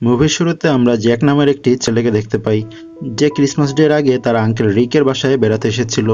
মুভির শুরুতে আমরা জ্যাক নামের একটি ছেলেকে দেখতে পাই, যে ক্রিসমাস ডের আগে তার আঙ্কেল রিকের বাসায় বেড়াতে এসেছিল।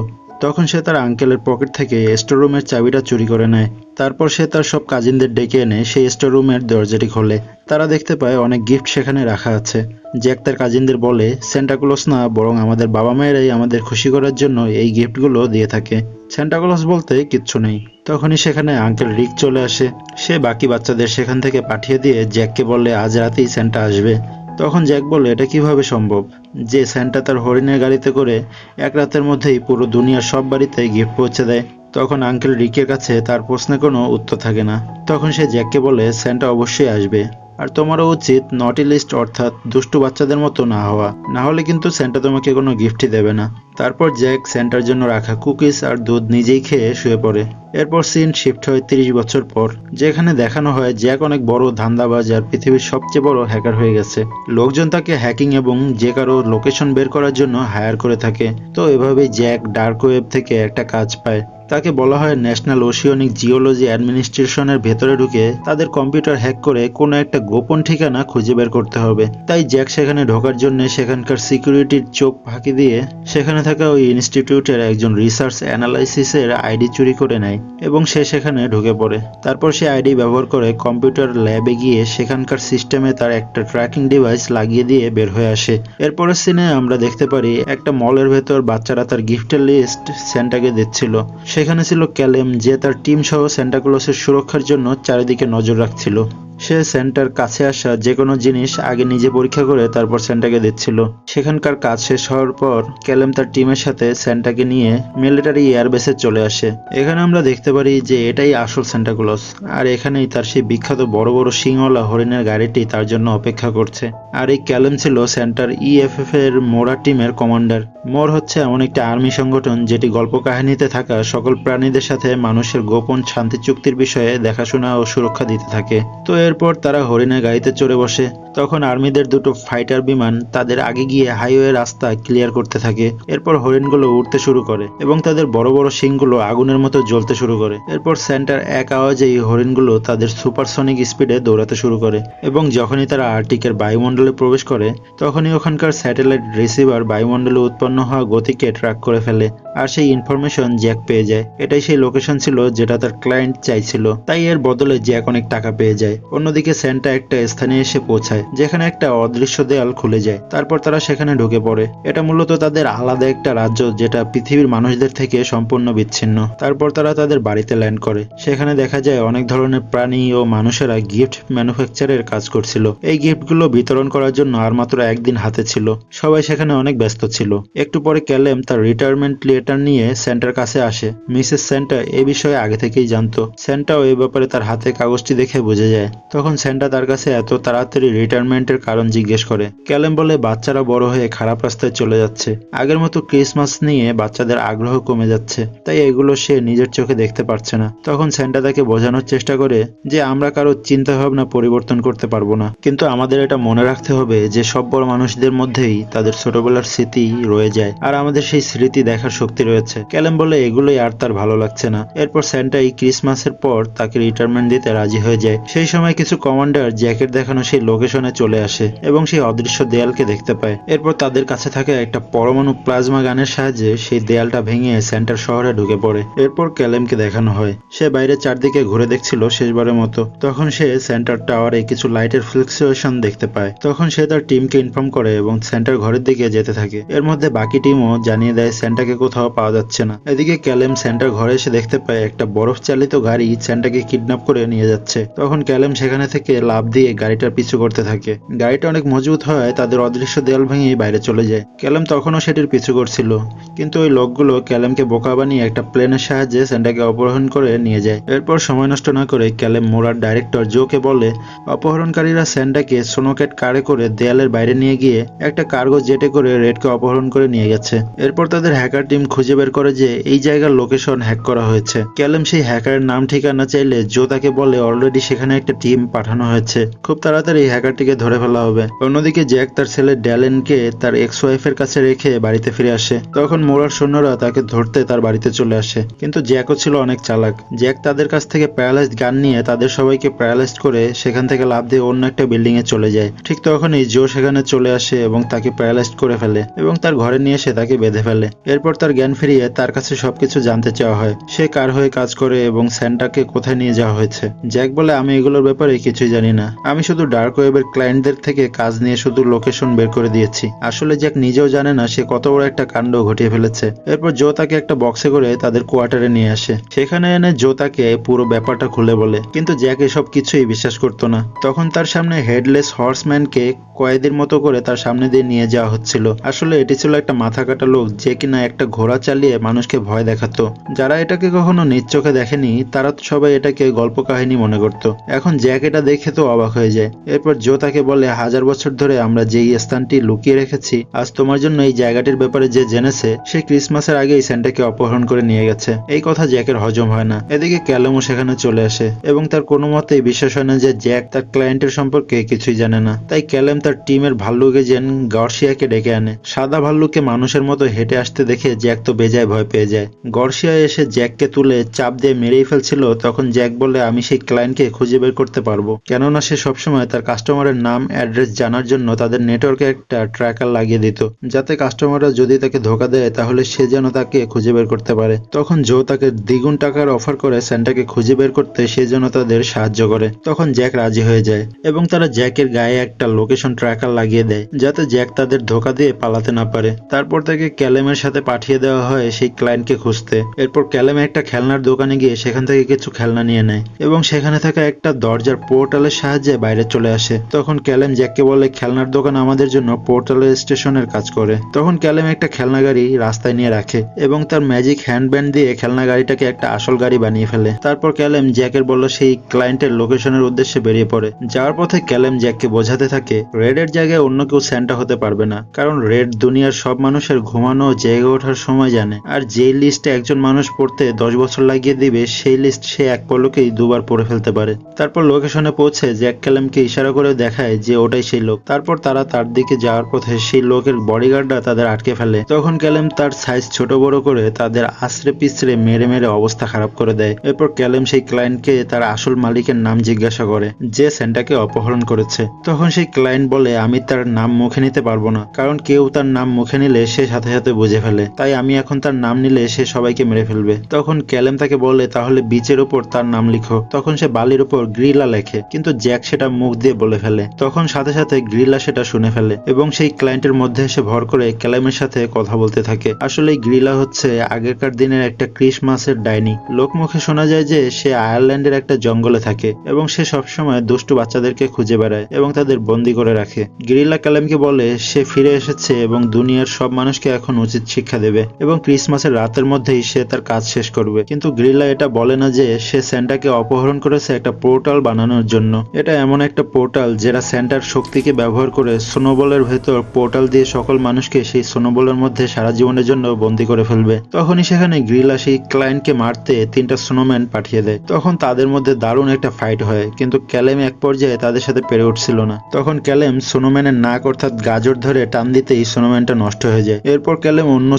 তখন সে তার আঙ্কেলের পকেট থেকে স্টোর রুমের চাবিটা চুরি করে নেয়। তারপর সে তার সব কাজিনদের ডেকে এনে সেই স্টোর রুমের দরজাটি খোলে। তারা দেখতে পায় অনেক গিফট সেখানে রাখা আছে। জ্যাক তার কাজিনদের বলে সেন্টাক্লস না, বরং আমাদের বাবা মায়েরাই আমাদের খুশি করার জন্য এই গিফটগুলো দিয়ে থাকে। সেন্টাক্লস বলতে কিচ্ছু নেই। তখনই সেখানে আঙ্কেল রিক চলে আসে। সে বাকি বাচ্চাদের সেখান থেকে পাঠিয়ে দিয়ে জ্যাককে বলে, আজ রাতেই সেন্টা আসবে। তখন জ্যাক বলে এটা কীভাবে সম্ভব? যে স্যান্টা তার হরিণের গাড়িতে করে এক রাতের মধ্যেই পুরো দুনিয়ার সব বাড়িতে গিফট পৌঁছে দেয়। তখন আঙ্কেল রিকের কাছে তার প্রশ্নে কোনো উত্তর থাকে না। তখন সে জ্যাককে বলে, স্যান্টা অবশ্যই আসবে। আর তোমারও উচিত নটি লিস্ট অর্থাৎ দুষ্টু বাচ্চাদের মতো না হওয়া। না হলে কিন্তু স্যান্টা তোমাকে কোনো গিফটই দেবে না। তারপর জ্যাক স্যান্টার জন্য রাখা কুকিজ আর দুধ নিজেই খেয়ে শুয়ে পড়ে। এরপর সিন শিফট হয় তিরিশ বছর পর, যেখানে দেখানো হয় জ্যাক অনেক বড় ধান্দাবাজ আর পৃথিবীর সবচেয়ে বড় হ্যাকার হয়ে গেছে। লোকজন তাকে হ্যাকিং এবং যে কারও লোকেশন বের করার জন্য হায়ার করে থাকে। তো এভাবেই জ্যাক ডার্ক ওয়েব থেকে একটা কাজ পায়। তাকে বলা হয় ন্যাশনাল ওশিয়নিক জিওলজি অ্যাডমিনিস্ট্রেশনের ভেতরে ঢুকে তাদের কম্পিউটার হ্যাক করে কোনো একটা গোপন ঠিকানা খুঁজে বের করতে হবে। তাই জ্যাক সেখানে ঢোকার জন্য সেখানকার সিকিউরিটির চোখ ফাঁকি দিয়ে সেখানে থাকা ওই ইনস্টিটিউটের একজন রিসার্চ অ্যানালাইসিসের আইডি চুরি করে নেয়। এবং সে সেখানে ঢুকে পড়ে। তারপর সে আইডি ব্যবহার করে কম্পিউটার ল্যাবে গিয়ে সেখানকার সিস্টেমে তার একটা ট্র্যাকিং ডিভাইস লাগিয়ে দিয়ে বের হয়ে আসে। এরপরের সিনে আমরা দেখতে পারি, একটা মলের ভেতর বাচ্চারা তার গিফটের লিস্ট সেন্টাকে দিচ্ছিল। সেখানে ছিল ক্যালেম, যে তার টিম সহ সেন্টাক্লোসের সুরক্ষার জন্য চারিদিকে নজর রাখছিল। সে সেন্টার কাছে আসা যে কোনো জিনিস আগে নিজে পরীক্ষা করে তারপর সেন্টাকে দিচ্ছিল। সেখানকার কাজ শেষ হওয়ার পর ক্যালেম তার টিমের সাথে সেন্টাকে নিয়ে মিলিটারি এয়ারবেসে চলে আসে। এখানে আমরা দেখতে পারি যে এটাই আসল সেন্টাক্লস আর এখানেই তার সেই বিখ্যাত বড় বড় সিংওয়ালা হরিণের গাড়িটি তার জন্য অপেক্ষা করছে। আর এই ক্যালেম ছিল সেন্টার ইএফএফ এর মোরা টিমের কমান্ডার। মোর হচ্ছে এমন একটি আর্মি সংগঠন যেটি গল্প কাহিনীতে থাকা সকল প্রাণীদের সাথে মানুষের গোপন শান্তি চুক্তির বিষয়ে দেখাশোনা ও সুরক্ষা দিতে থাকে। তো এরপর তারা হরিণের গাড়িতে চড়ে বসে। তখন আর্মিদের দুটো ফাইটার বিমান তাদের আগে গিয়ে হাইওয়ে রাস্তা ক্লিয়ার করতে থাকে। এরপর হরিণগুলো উঠতে শুরু করে এবং তাদের বড় বড় শিংগুলো আগুনের মতো জ্বলতে শুরু করে। এরপর সেন্টার এক আওয়াজেই হরিণগুলো তাদের সুপারসনিক স্পিডে দৌড়াতে শুরু করে এবং যখনই তারা আর্টিকের বায়ুমণ্ডলে প্রবেশ করে, তখনই ওখানকার স্যাটেলাইট রিসিভার বায়ুমণ্ডলে উৎপন্ন হওয়া গতিকে ট্র্যাক করে ফেলে। আর সেই ইনফরমেশন জ্যাক পেয়ে যায়। এটাই সেই লোকেশন ছিল যেটা তার ক্লায়েন্ট চাইছিল। তাই এর বদলে জ্যাক অনেক টাকা পেয়ে যায়। অন্যদিকে সেন্টা একটা স্থানে এসে পৌঁছায়, যেখানে একটা অদৃশ্য দেয়াল খুলে যায়। তারপর তারা সেখানে ঢুকে পড়ে। এটা মূলত তাদের আলাদা একটা রাজ্য, যেটা পৃথিবীর মানুষদের থেকে সম্পূর্ণ বিচ্ছিন্ন। তারপর তারা তাদের বাড়িতে ল্যান্ড করে। সেখানে দেখা যায় অনেক ধরনের প্রাণী ও মানুষেরা গিফট ম্যানুফ্যাকচারের কাজ করছিল। এই গিফটগুলো বিতরণ করার জন্য আর মাত্র একদিন হাতে ছিল। সবাই সেখানে অনেক ব্যস্ত ছিল। একটু পরে ক্যালেম তার রিটায়ারমেন্ট লেটার নিয়ে সেন্টার কাছে আসে। মিসেস সেন্টা এ বিষয়ে আগে থেকেই জানতো। সেন্টাও এই ব্যাপারে তার হাতে কাগজটি দেখে বুঝে যায়। তখন সেন্টা তার কাছে এত তাড়াতাড়ি রিটায়ারমেন্টের কারণ জিজ্ঞেস করে। ক্যালেম বলে, বাচ্চারা বড় হয়ে খারাপ রাস্তায় চলে যাচ্ছে। আগের মতো ক্রিসমাস নিয়ে বাচ্চাদের আগ্রহ কমে যাচ্ছে। তাই এগুলো সে নিজের চোখে দেখতে পারছে না। তখন সেন্টা তাকে বোঝানোর চেষ্টা করে যে, আমরা কারও চিন্তা ভাবনা পরিবর্তন করতে পারব না। কিন্তু আমাদের এটা মনে রাখতে হবে যে, সব বড় মানুষদের মধ্যেই তাদের ছোটবেলার স্মৃতি রয়ে যায়। আর আমাদের সেই স্মৃতি দেখার শক্তি রয়েছে। ক্যালেম বলে, এগুলোই আর তার ভালো লাগছে না। এরপর সেন্টা এই ক্রিসমাসের পর তাকে রিটায়ারমেন্ট দিতে রাজি হয়ে যায়। সেই সময় কিছু কমান্ডার জ্যাকেট দেখানো সেই লোকেশনে চলে আসে এবং সেই অদৃশ্য দেয়ালকে দেখতে পায়। এরপর তাদের কাছে থাকা একটা পরমাণু প্লাজমা গানের সাহায্যে সেই দেয়ালটা ভেঙে সেন্টার শহরে ঢুকে পড়ে। এরপর ক্যালেমকে দেখানো হয়। সে বাইরে চারদিকে ঘুরে দেখছিল শেষবারের মতো। তখন সে সেন্টার টাওয়ারে কিছু লাইটের ফ্লুকচুয়েশন দেখতে পায়। তখন সে তার টিমকে ইনফর্ম করে এবং সেন্টার ঘরের দিকে যেতে থাকে। এর মধ্যে বাকি টিমও জানিয়ে দেয় সেন্টাকে কোথাও পাওয়া যাচ্ছে না। এদিকে ক্যালেম সেন্টার ঘরে এসে দেখতে পায়, একটা বরফ চালিত গাড়ি স্যান্টাকে কিডন্যাপ করে নিয়ে যাচ্ছে। তখন ক্যালেম সেখানে থেকে লাভ দিয়ে গাড়িটার পিছু করতে থাকে। গাড়িটা অনেক মজবুত হয়, তাদের অদৃশ্য দেয়াল ভেঙে বাইরে চলে যায়। ক্যালেম তখনও সেটির পিছু করছিল। কিন্তু ওই লোকগুলো ক্যালেমকে বোকা বানিয়ে একটা প্লেনের সাহায্যে সেন্টাকে অপহরণ করে নিয়ে যায়। এরপর সময় নষ্ট না করে ক্যালেম মোরার ডাইরেক্টর জোকে বলে, অপহরণকারীরা স্যান্ডাকে সোনোকেট কারে করে দেয়ালের বাইরে নিয়ে গিয়ে একটা কার্গো জেটে করে রেডকে অপহরণ করে নিয়ে গেছে। এরপর তাদের হ্যাকার টিম খুঁজে বের করে যে এই জায়গার লোকেশন হ্যাক করা হয়েছে। ক্যালেম সেই হ্যাকারের নাম ঠিকানা চাইলে জো তাকে বলে অলরেডি সেখানে একটা টিম পাঠানো হয়েছে। খুব তাড়াতাড়ি হ্যাকার হ্যাকারটিকে ধরে ফেলা হবে। অন্যদিকে জ্যাক তার ছেলে ড্যালেনকে তার এক্স ওয়াইফের কাছে রেখে বাড়িতে ফিরে আসে। তখন মোরার সৈন্যরা তাকে ধরতে তার বাড়িতে চলে আসে। কিন্তু জ্যাকও ছিল অনেক চালাক। জ্যাক তাদের কাছ থেকে প্যারালাইজড গান নিয়ে তাদের সবাইকে প্যারালাইজড করে সেখান থেকে লাভ দিয়ে অন্য একটা বিল্ডিং এ চলে যায়। ঠিক তখনই জো সেখানে চলে আসে এবং তাকে প্যারালাইজড করে ফেলে এবং তার ঘরে নিয়ে এসে তাকে বেঁধে ফেলে। এরপর তার জ্ঞান ফিরিয়ে তার কাছে সবকিছু জানতে চাওয়া হয়। সে কার হয়ে কাজ করে এবং স্যান্টাকে কোথায় নিয়ে যাওয়া হয়েছে? জ্যাক বলে, আমি এগুলোর ব্যাপারে কিছুই জানি না। আমি শুধু ডার্ক ওয়েবের ক্লায়েন্টদের থেকে কাজ নিয়ে শুধু লোকেশন বের করে দিয়েছি। আসলে জ্যাক নিজেও জানে না সে কত বড় একটা কাণ্ড ঘটিয়ে ফেলেছে। এরপর জো তাকে একটা বক্সে করে তাদের কোয়ার্টারে নিয়ে আসে। সেখানে এনে জো তাকে পুরো ব্যাপারটা খুলে বলে। কিন্তু জ্যাক এসব কিছুই বিশ্বাস করতো না। তখন তার সামনে হেডলেস হর্সম্যানকে কয়েদির মতো করে তার সামনে দিয়ে নিয়ে যাওয়া হচ্ছিল। আসলে এটি ছিল একটা মাথা কাটা লোক যে কিনা একটা ঘোড়া চালিয়ে মানুষকে ভয় দেখাতো। যারা এটাকে কখনো নিজ চোখে দেখেনি, তারা তো সবাই এটাকে গল্প কাহিনী মনে করত। এখন জ্যাক এটা দেখে তো অবাক হয়ে যায়। এরপর জো তাকে বলে, হাজার বছর ধরে আমরা যেই স্থানটি লুকিয়ে রেখেছি, আজ তোমার জন্য এই জায়গাটির ব্যাপারে যে জেনেছে, সে ক্রিসমাসের আগেই সেন্টাকে অপহরণ করে নিয়ে গেছে। এই কথা জ্যাকের হজম হয় না। এদিকে ক্যালেমও সেখানে চলে আসে এবং তার কোনো মতেই বিশ্বাস হয় না যে জ্যাক তার ক্লায়েন্টের সম্পর্কে কিছুই জানে না। তাই ক্যালেম তার টিমের ভাল্লুক এজেন্ট গর্ষিয়াকে ডেকে আনে। সাদা ভাল্লুককে মানুষের মতো হেঁটে আসতে দেখে জ্যাক তো বেজায় ভয় পেয়ে যায়। গর্ষিয়া এসে জ্যাককে তুলে চাপ দিয়ে মেরেই ফেলছিল, তখন জ্যাক বলে আমি সেই ক্লায়েন্টকে খুঁজে বের করতে পারব। কেননা সে সবসময় তার কাস্টমারের নাম, অ্যাড্রেস জানার জন্য তাদের নেটওয়ার্কে একটা ট্র্যাকার লাগিয়ে দিত। যাতে কাস্টমাররা যদি তাকে ধোকা দেয়, তাহলে সে যেন তাকে খুঁজে বের করতে পারে। তখন জো তাকে দ্বিগুণ টাকার অফার করে স্যান্টাকে খুঁজে বের করতে সে যেন তাদের সাহায্য করে। তখন জ্যাক রাজি হয়ে যায় এবং তারা জ্যাকের গায়ে একটা লোকেশন ট্র্যাকার লাগিয়ে দেয়, যাতে জ্যাক তাদের ধোকা দিয়ে পালাতে না পারে। তারপর তাকে ক্যালেমের সাথে পাঠিয়ে দেওয়া হয় সেই ক্লায়েন্টকে খুঁজতে। এরপর ক্যালেম একটা খেলনার দোকানে গিয়ে সেখান থেকে কিছু খেলনা নিয়ে নেয় এবং সেখানে থাকা একটা দরজার পোর্টালের সাহায্যে বাইরে চলে আসে। তখন ক্যালেম জ্যাককে বলে, খেলনার দোকান আমাদের জন্য পোর্টালের স্টেশনের কাজ করে। তখন ক্যালেম একটা খেলনা গাড়ি রাস্তায় নিয়ে রাখে এবং তার ম্যাজিক হ্যান্ড ব্যান্ড দিয়ে খেলনা গাড়িটাকে একটা আসল গাড়ি বানিয়ে ফেলে। তারপর ক্যালেম জ্যাকের বলল, সেই ক্লায়েন্টের লোকেশনের উদ্দেশ্যে বেরিয়ে পড়ে। যাওয়ার পথে ক্যালেম জ্যাককে বোঝাতে থাকে রেডের জায়গায় অন্য কেউ স্যান্টা হতে পারবে না। কারণ রেড দুনিয়ার সব মানুষের ঘুমানো জেগে ওঠার সময় জানে। আর যে লিস্টে একজন মানুষ পড়তে দশ বছর লাগিয়ে দিবে, সেই লিস্ট সে এক পলকেই দুবার পড়ে ফেলতে পারে। তারপর লোকেশনে পৌঁছে জ্যাক ক্যালেমকে ইশারা করে দেখায় যে ওটাই সেই লোক। তারপর তারা তার দিকে যাওয়ার পথে সেই লোকের বডিগার্ডরা তাদের আটকে ফেলে। তখন ক্যালেম তার সাইজ ছোট বড় করে তাদের আশ্রে পিছড়ে মেরে মেরে অবস্থা খারাপ করে দেয়। এরপর ক্যালেম সেই ক্লায়েন্টকে তার আসল মালিকের নাম জিজ্ঞাসা করে, যে সেন্টাকে অপহরণ করেছে। তখন সেই ক্লায়েন্ট বলে, আমি তার নাম মুখে নিতে পারব না। কারণ কেউ তার নাম মুখে নিলে সে সাথে সাথে বুঝে ফেলে। তাই আমি এখন তার নাম নিলে সে সবাইকে মেরে ফেলবে। তখন ক্যালেম তাকে বলে, তাহলে বিচের উপর তার নাম লিখো। তখন সে বালির উপর গ্রিলা লেখে, কিন্তু জ্যাক সেটা মুখ দিয়ে বলে ফেলে। তখন সাথে সাথে গ্রিলা সেটা শুনে ফেলে, এবং সেই ক্লায়েন্টের মধ্যে এসে ভর করে ক্যালেমের সাথে কথা বলতে থাকে। আসলে গ্রিলা হচ্ছে আগেকার দিনের একটা ক্রিসমাসের ডাইনি। লোকমুখে শোনা যায় যে সে আয়ারল্যান্ডের একটা জঙ্গলে থাকে, এবং সে সবসময় দুষ্টু বাচ্চাদেরকে খুঁজে বেড়ায় এবং তাদের বন্দি করে রাখে। গ্রিলা ক্যালেমকে বলে, সে ফিরে এসেছে এবং দুনিয়ার সব মানুষকে এখন উচিত শিক্ষা দেবে। এবং ক্রিসমাসের রাতের মধ্যেই সে তার কাজ শেষ করবে। কিন্তু গ্রিলা এটা বলে না যে সে স্যান্টাকে অপহরণ করেছে একটা পোর্টাল বানানোর জন্য। এটা এমন একটা পোর্টাল যেটা স্যান্টার শক্তিকে ব্যবহার করে সোনোবলের ভেতর পোর্টাল দিয়ে সকল মানুষকে সেই সোনোবলের মধ্যে সারা জীবনের জন্য বন্দি করে ফেলবে। তখনই সেখানে গ্রিলা সেই ক্লায়েন্টকে মারতে তিনটা সোনোম্যান পাঠিয়ে দেয়। তখন তাদের মধ্যে দারুণ একটা ফাইট হয়, কিন্তু ক্যালেম এক পর্যায়ে তাদের সাথে পেরে উঠছিল না। তখন ক্যালেম সোনোম্যানের নাক অর্থাৎ গাজর ধরে টান দিতেই সোনোম্যানটা নষ্ট হয়ে যায়। এরপর ক্যালেম অন্য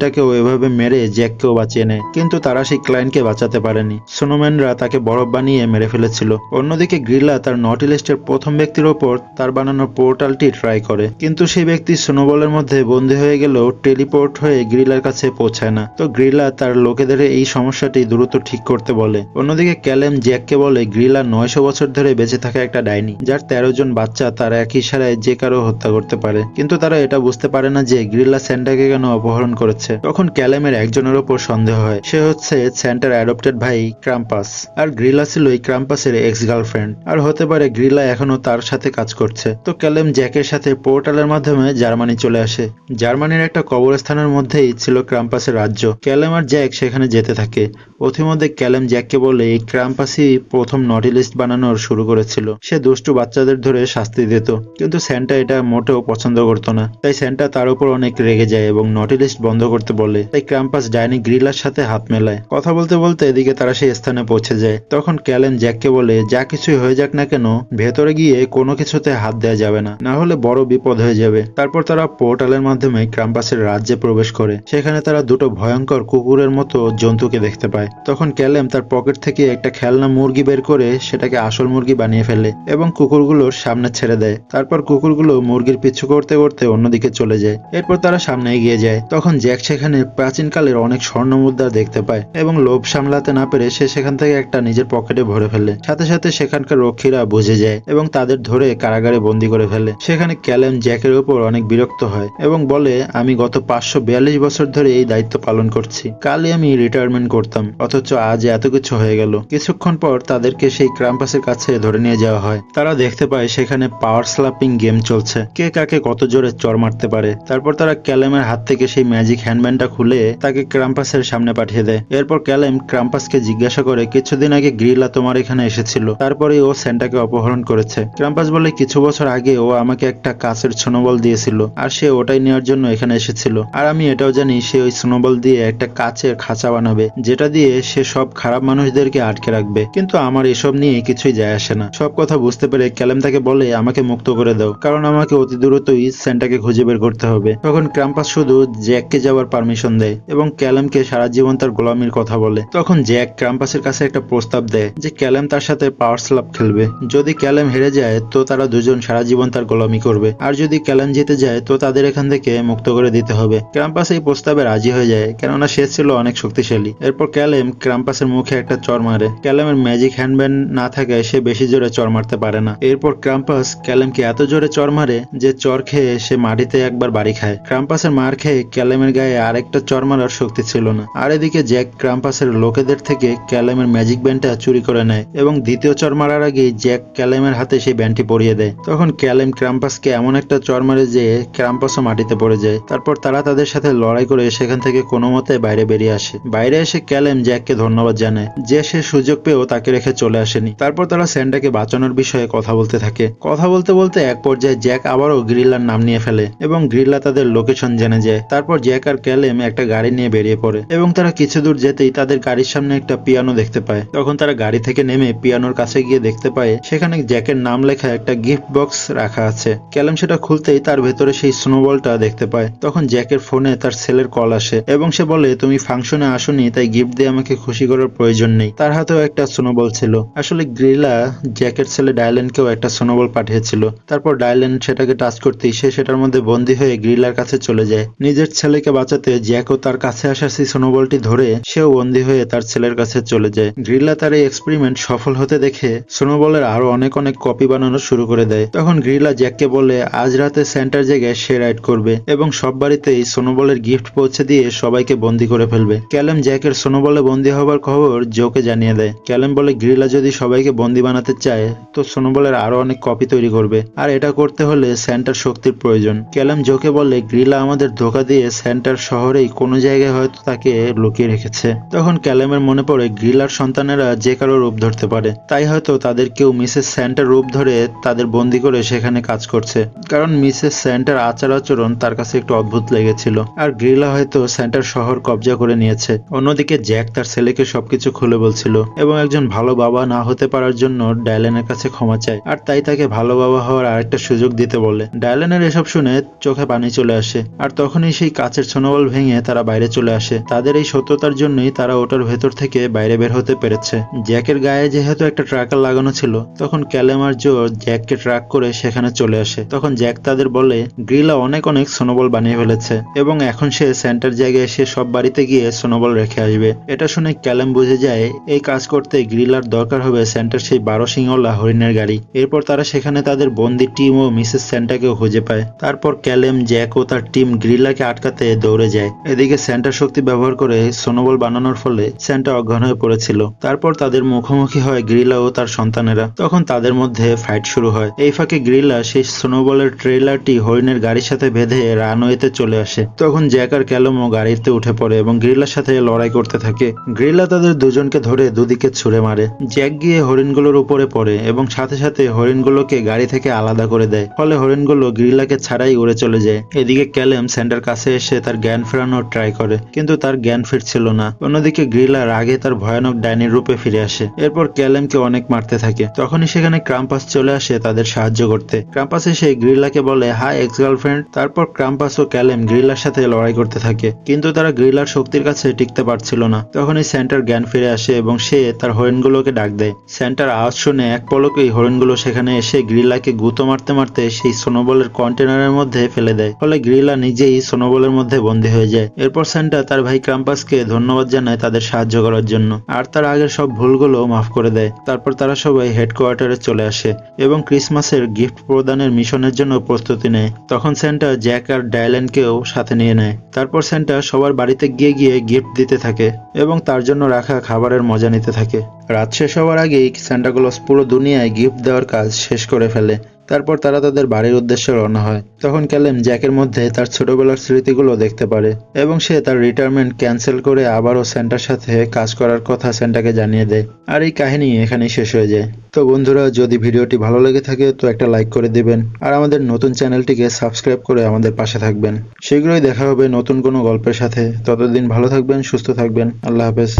সোনোম্যানটাকেও এভাবে মেরে জ্যাককেও বাঁচিয়ে নেয়, কিন্তু তারা সেই ক্লায়েন্টকে বাঁচাতে পারেনি। সোনোম্যানরা তাকে বরফ বানিয়ে মেরে ফেলেছিল। অন্যদিকে গ্রিলা তার নটিলিস্টের প্রথম ব্যক্তির ওপর তার বানানো পোর্টালটি ট্রাই করে, কিন্তু সেই ব্যক্তি সোনোবলের মধ্যে বন্দী হয়ে গেলেও টেলিপোর্ট হয়ে গ্রিলার কাছে পৌঁছায় না। তো গ্রিলা তার লোকেদের এই সমস্যাটি দ্রুত ঠিক করতে বলে। অন্যদিকে ক্যালেম জ্যাককে বলে, গ্রিলা নয়শো বছর ধরে বেঁচে থাকা একটা ডাইনি, যার তেরো জন বাচ্চা তার এক ইশারায় যে কারও হত্যা করতে পারে। কিন্তু তারা এটা বুঝতে পারে না যে গ্রিলা স্যান্টাকে কেন অপহরণ করেছে। তখন ক্যালেমের একজনের ওপর সন্দেহ হয়। সে হচ্ছে স্যান্টার অ্যাডপ্টেড ভাই ক্রাম্পাস। আর গ্রিলা ছিল এই ক্রাম্পাসের এক্স গার্লফ্রেন্ড আর হতে পারে গ্রিলা এখনও তার সাথে কাজ করছে। তো ক্যালেম জ্যাকের সাথে পোর্টালের মাধ্যমে জার্মানি চলে আসে। জার্মানির একটা কবরস্থানের মধ্যেই ছিল ক্রাম্পাসের রাজ্য। ক্যালেম আর জ্যাক সেখানে যেতে থাকে। পথিমধ্যে ক্যালেম জ্যাককে বলে, এই ক্রাম্পাসই প্রথম নটিলিস্ট বানানোর শুরু করেছিল। সে দুষ্টু বাচ্চাদের ধরে শাস্তি দিত। কিন্তু স্যান্টা এটা মোটেও পছন্দ করতো না। তাই স্যান্টা তার উপর অনেক রেগে যায় এবং নটিলিস্ট বন্ধ করতে বলে। তাই ক্রাম্পাস ডাইনি গ্রিলার সাথে হাত মেলায়। কথা বলতে বলতে এদিকে তারা সেই স্থানে পৌঁছে যায়। তখন ক্যালেম জ্যাককে বলে, যা কিছুই হয়ে যাক না কেন, ভেতরে গিয়ে কোনো কিছুতে হাত দেওয়া যাবে না। না হলে বড় বিপদ হয়ে যাবে। তারপর তারা পোর্টালের মাধ্যমে ক্রাম্পাসের রাজ্যে প্রবেশ করে। সেখানে তারা দুটো ভয়ঙ্কর কুকুরের মতো জন্তুকে দেখতে পায়। তখন ক্যালেম তার পকেট থেকে একটা খেলনা মুরগি বের করে সেটাকে আসল মুরগি বানিয়ে ফেলে এবং কুকুরগুলোর সামনে ছেড়ে দেয়। তারপর কুকুরগুলো মুরগির পিছু করতে করতে অন্যদিকে চলে যায়। এরপর তারা সামনে এগিয়ে যায়। তখন জ্যাক সেখানে প্রাচীনকালের অনেক স্বর্ণ মুদ্রা দেখতে পায় এবং লোভ সামলাতে না পেরে সে সেখান থেকে একটা নিজের পকেটে ভরে ফেলে। সাথে সাথে সেখানকার রক্ষীরা বুঝে যায় এবং তাদের ধরে কারাগারে বন্দি করে ফেলে। সেখানে ক্যালেম জ্যাকের উপর অনেক বিরক্ত হয় এবং বলে, আমি গত পাঁচশো বিয়াল্লিশ বছর ধরে এই দায়িত্ব পালন করছি। কালই আমি রিটায়ারমেন্ট করতাম, অথচ আজ এত কিছু হয়ে গেল। কিছুক্ষণ পর তাদেরকে সেই ক্রাম্পাসের কাছে ধরে নিয়ে যাওয়া হয়। তারা দেখতে পায় সেখানে পাওয়ার স্লাপিং গেম চলছে। কে কাকে কত জোরে চর মারতে পারে। তারপর তারা ক্যালেমের হাত থেকে সেই ম্যাজিক হ্যান্ডব্যান্ডটা খুলে তাকে ক্রাম্পাসের সামনে পাঠিয়ে দেয়। এরপর ক্যালেম ক্রাম্পাসকে জিজ্ঞাসা করে, কিছুদিন আগে গ্রিলা তোমার এখানে এসেছিল। তারপরে ও স্যান্টাকে অপহরণ করেছে ক্রাম্পাস বলে, কিছু বছর আগে ও আমাকে একটা কাছের স্নোবল দিয়েছিল, আর সে ওটাই নেওয়ার জন্য এখানে এসেছিল। আর আমি এটাও জানি, সে ওই স্নোবল দিয়ে একটা কাচের খাঁচা বানাবে, যেটা দিয়ে সে সব খারাপ মানুষদেরকে আটকে রাখবে। কিন্তু আমার এসব নিয়ে কিছুই যায় আসে না। সব কথা বুঝতে পেরে ক্যালেম তাকে বলে, আমাকে মুক্ত করে দাও, কারণ আমাকে অতি দ্রুতই স্যান্টাকে খুঁজে বের করতে হবে তখন ক্রাম্পাস শুধু জ্যাককে যাওয়ার পারমিশন দেয় এবং ক্যালেমকে সারা জীবন তার গোলামির কথা বলে। তখন জ্যাক ক্রাম্পাসের কাছে একটা প্রস্তাব দেয় যে ক্যালেম তার সাথে পাওয়ার স্ল্যাপ খেলবে। যদি ক্যালেম হেরে যায়, তো তারা দুজন সারা জীবন তার গোলামি করবে। আর যদি ক্যালেম জিতে যায়, তো তাদের এখান থেকে মুক্ত করে দিতে হবে। ক্রাম্পাস এই প্রস্তাবে রাজি হয়ে যায়, কেননা সে ছিল অনেক শক্তিশালী। এরপর ক্যালেম ক্রাম্পাসের মুখে একটা চর মারে। ক্যালেমের ম্যাজিক হ্যান্ডব্যান্ড না থাকায় সে বেশি জোরে চর মারতে পারে না। এরপর ক্রাম্পাস ক্যালেমকে এত জোরে চর মারে যে চর খেয়ে সে মাটিতে একবার বাড়ি খায়। ক্রাম্পাসের মার খেয়ে ক্যালেমের গায়ে আরেকটা চর মারার শক্তি ছিল না। আর এদিকে জ্যাক ক্রাম্পাসের লোকেদের থেকে ক্যালেমের ম্যাজিক ব্যান্ডটা চুরি করে নেয় এবং দ্বিতীয় চর মারার আগেই জ্যাক ক্যালেমের হাতে সেই ব্যান্ডটি পরিয়ে দেয়। তখন ক্যালেম ক্রাম্পাসকে এমন একটা চর মারে যে ক্রাম্পাসও মাটিতে পড়ে যায়। তারপর তারা তাদের সাথে লড়াই করে সেখান থেকে কোনো মতে বাইরে বেরিয়ে আসে। বাইরে এসে ক্যালেম জ্যাককে ধন্যবাদ জানায় যে সে সুযোগ পেয়েও তাকে রেখে চলে আসেনি। তারপর তারা স্যান্ডাকে বাঁচানোর বিষয়ে কথা বলতে থাকে। কথা বলতে বলতে এক পর্যায়ে জ্যাক আবারও গ্রিল্লার নাম নিয়ে ফেলে এবং গ্রিল্লা তাদের লোকেশন জেনে যায়। তারপর জ্যাক আর ক্যালেম একটা গাড়ি নিয়ে বেরিয়ে পড়ে। এবং তারা কিছু দূর যেতেই তাদের গাড়ির সামনে একটা পিয়ানো দেখতে পায়। তখন তারা গাড়ি থেকে নেমে পিয়ানোর কাছে গিয়ে দেখতে পায়, সেখানে জ্যাকের নাম লেখা একটা গিফট বক্স রাখা আছে। ক্যালেম সেটা খুলতেই তার ভেতরে সেই স্নোবলটা দেখতে পায়। তখন জ্যাকের ফোনে তার ছেলের কল আসে এবং সে বলে, তুমি ফাংশনে আসনি, তাই গিফট দিয়ে আমাকে খুশি করার প্রয়োজন নেই। তার হাতেও একটা স্নোবল ছিল। আসলে গ্রিলা জ্যাকের ছেলে ডায়লেনকেও একটা স্নোবল পাঠিয়েছিল। তারপর ডায়লেন সেটাকে টাচ করতেই সে সেটার মধ্যে বন্দী হয়ে গ্রিলার কাছে চলে যায়। নিজের ছেলেকে বাঁচাতে জ্যাকও তার কাছে আসা সেই স্নোবলটি ধরে সেও বন্দী হয়ে তার ছেলের কাছে চলে যায়। গ্রিলা তার এই এক্সপেরিমেন্ট সফল হতে দেখে স্নোবলের আরও অনেক অনেক কপি বানানো শুরু করে দেয়। তখন গ্রিলা জ্যাককে বলে, আজ রাতে সেন্টার জায়গায় সে রাইড করবে এবং সব বাড়িতেই সোনোবলের গিফট পৌঁছে দিয়ে সবাইকে বন্দি করে ফেলবে। ক্যালেম জ্যাকের সোনোবলে বন্দি হবার খবর জোকে জানিয়ে দেয়। ক্যালেম বলে গ্রিলা যদি সবাইকে বন্দি বানাতে চায়, তো সোনোবলের আরও অনেক কপি তৈরি করবে। আর এটা করতে হলে সেন্টার শক্তির প্রয়োজন। ক্যালেম জোকে বলে গ্রিলা আমাদের ধোকা দিয়ে সেন্টার শহরেই কোনো জায়গায় হয়তো তাকে লুকিয়ে রেখেছে। তখন ক্যালেমের মনে পড়ে, গ্রিলার সন্তানেরা যে কারও রূপ ধরতে পারে। তাই হয়তো তাদের কেউ মিসেস স্যান্টার রূপ ধরে তাদের বন্দি করে সেখানে কাজ করছে। কারণ মিসেস স্যান্টার আচার আচরণ তার কাছে একটু অদ্ভুত লেগেছিল। আর গ্রিলা হয়তো সেন্টার শহর কবজা করে নিয়েছে। অন্যদিকে জ্যাক তার ছেলেকে সবকিছু খুলে বলছিল এবং একজন ভালো বাবা না হতে পারার জন্য ডায়লেনের কাছে ক্ষমা চায়। আর তাই তাকে ভালো বাবা হওয়ার আরেকটা সুযোগ দিতে বলে। ডায়লেনের এসব শুনে চোখে পানি চলে আসে। আর তখনই সেই কাচের ছোনবল ভেঙে তারা বাইরে চলে আসে। তাদের এই সত্যতার জন্যই তারা ওটার ভেতর থেকে বাইরে বের হতে পেরেছে। জ্যাকের গায়ে যেহেতু একটা ট্রাকার লাগানো ছিল, তখন ক্যালেম আর জো জ্যাককে ট্রাক করে সেখানে চলে আসে। তখন জ্যাক তাদের বলে, গ্রিলা অনেক অনেক সোনোবল বানিয়ে ফেলেছে, এবং এখন সে সেন্টার জায়গায় সে সব বাড়িতে গিয়ে সোনোবল রেখে আসবে। এটা শুনে ক্যালেম বুঝে যায়, এই কাজ করতে গ্রিলার দরকার হবে সেন্টার সেই বারো সিংহলা হরিণের গাড়ি। এরপর তারা সেখানে তাদের বন্দি টিম ও মিসেস সেন্টাকেও খুঁজে পায়। তারপর ক্যালেম, জ্যাক ও তার টিম গ্রিলাকে আটকাতে দৌড়ে যায়। এদিকে সেন্টার শক্তি ব্যবহার করে সোনোবল বানানোর ফলে সেন্টা অজ্ঞান হয়ে পড়েছিল। তারপর তাদের মুখোমুখি হয় গ্রিলা ও তার সন্তানেরা। তখন তাদের মধ্যে ফাইট শুরু হয়। এই ফাঁকে গ্রিলা সেই স্নোবলের ট্রেলারটি হরিণের গাড়ির সাথে বেঁধে রানওয়েতে চলে আসে। তখন জ্যাক আর ক্যালমও গাড়িতে উঠে পড়ে এবং গ্রিলার সাথে লড়াই করতে থাকে। গ্রিলা তাদের দুজনকে ধরে দুদিকে ছুড়ে মারে। জ্যাক গিয়ে হরিণগুলোর উপরে পড়ে এবং সাথে সাথে হরিণগুলোকে গাড়ি থেকে আলাদা করে দেয়। ফলে হরিণগুলো গ্রিলাকে ছাড়াই উড়ে চলে যায়। এদিকে ক্যালেম স্যান্ডার কাছে এসে তার জ্ঞান ফেরানোর ট্রাই করে, কিন্তু তার জ্ঞান ফিরছিল না। অন্যদিকে গ্রিলার আগে তার ভয়ানক ডাইনির রূপে ফিরে আসে। এরপর ক্যালেমকে অনেক মারতে থাকে। তখনই সেখানে ক্রাম্পাস চলে আসে তাদের সাহায্য করতে। ক্রাম্পাস এসে গ্রিলাকে বলে হাই এক্স গার্লফ্রেন্ড তারপর ক্রাম্পাস ও ক্যালেম গ্রিলার সাথে লড়াই করতে থাকে। কিন্তু তারা গ্রিলার শক্তির কাছে টিকতে পারছিল না। তখনই স্যান্টার জ্ঞান ফিরে আসে এবং সে তার হরিণগুলোকে ডাক দেয়। স্যান্টার আওয়াজ শুনে এক পলকেই হরিণগুলো সেখানে এসে গ্রিলাকে গুঁতো মারতে মারতে সেই সোনোবলের কন্টেনারের মধ্যে ফেলে দেয়। ফলে গ্রিলা নিজেই সোনোবলের মধ্যে বন্দী হয়ে যায়। এরপর স্যান্টা তার ভাই ক্রাম্পাসকে ধন্যবাদ জানায় তাদের সাহায্য করার জন্য। আর তার আগের সব ভুলগুলো মাফ করে দেয়। তারপর তারা সবাই হেডকোয়ার্টারে চলে আসে এবং ক্রিসমাসের গিফট প্রদানের মিশনের জন্য প্রস্তুতি নেয়। তখন স্যান্টা জ্যাক আর ডায়লেনকেও সাথে নিয়ে নেয়। তারপর স্যান্টা সবার বাড়িতে গিয়ে গিয়ে গিফট দিতে থাকে এবং তার জন্য রাখা খাবারের মজা নিতে থাকে। রাত শেষ হওয়ার আগেই স্যান্টাক্লজ পুরো দুনিয়ায় গিফট দেওয়ার কাজ শেষ করে ফেলে। তারপর তারা তাদের বাড়ির উদ্দেশ্যে রওনা হয়। তখন ক্যালেম জ্যাকের মধ্যে তার ছোটবেলার স্মৃতিগুলো দেখতে পারে এবং সে তার রিটায়ারমেন্ট ক্যান্সেল করে আবারও স্যান্টার সাথে কাজ করার কথা স্যান্টাকে জানিয়ে দেয়। আর এই কাহিনী এখানেই শেষ হয়ে যায়। তো বন্ধুরা, যদি ভিডিওটি ভালো লেগে থাকে, তো একটা লাইক করে দিবেন। আর আমাদের নতুন চ্যানেলটিকে সাবস্ক্রাইব করে আমাদের পাশে থাকবেন। শীঘ্রই দেখা হবে নতুন কোনো গল্পের সাথে। ততদিন ভালো থাকবেন, সুস্থ থাকবেন। আল্লাহ হাফেজ।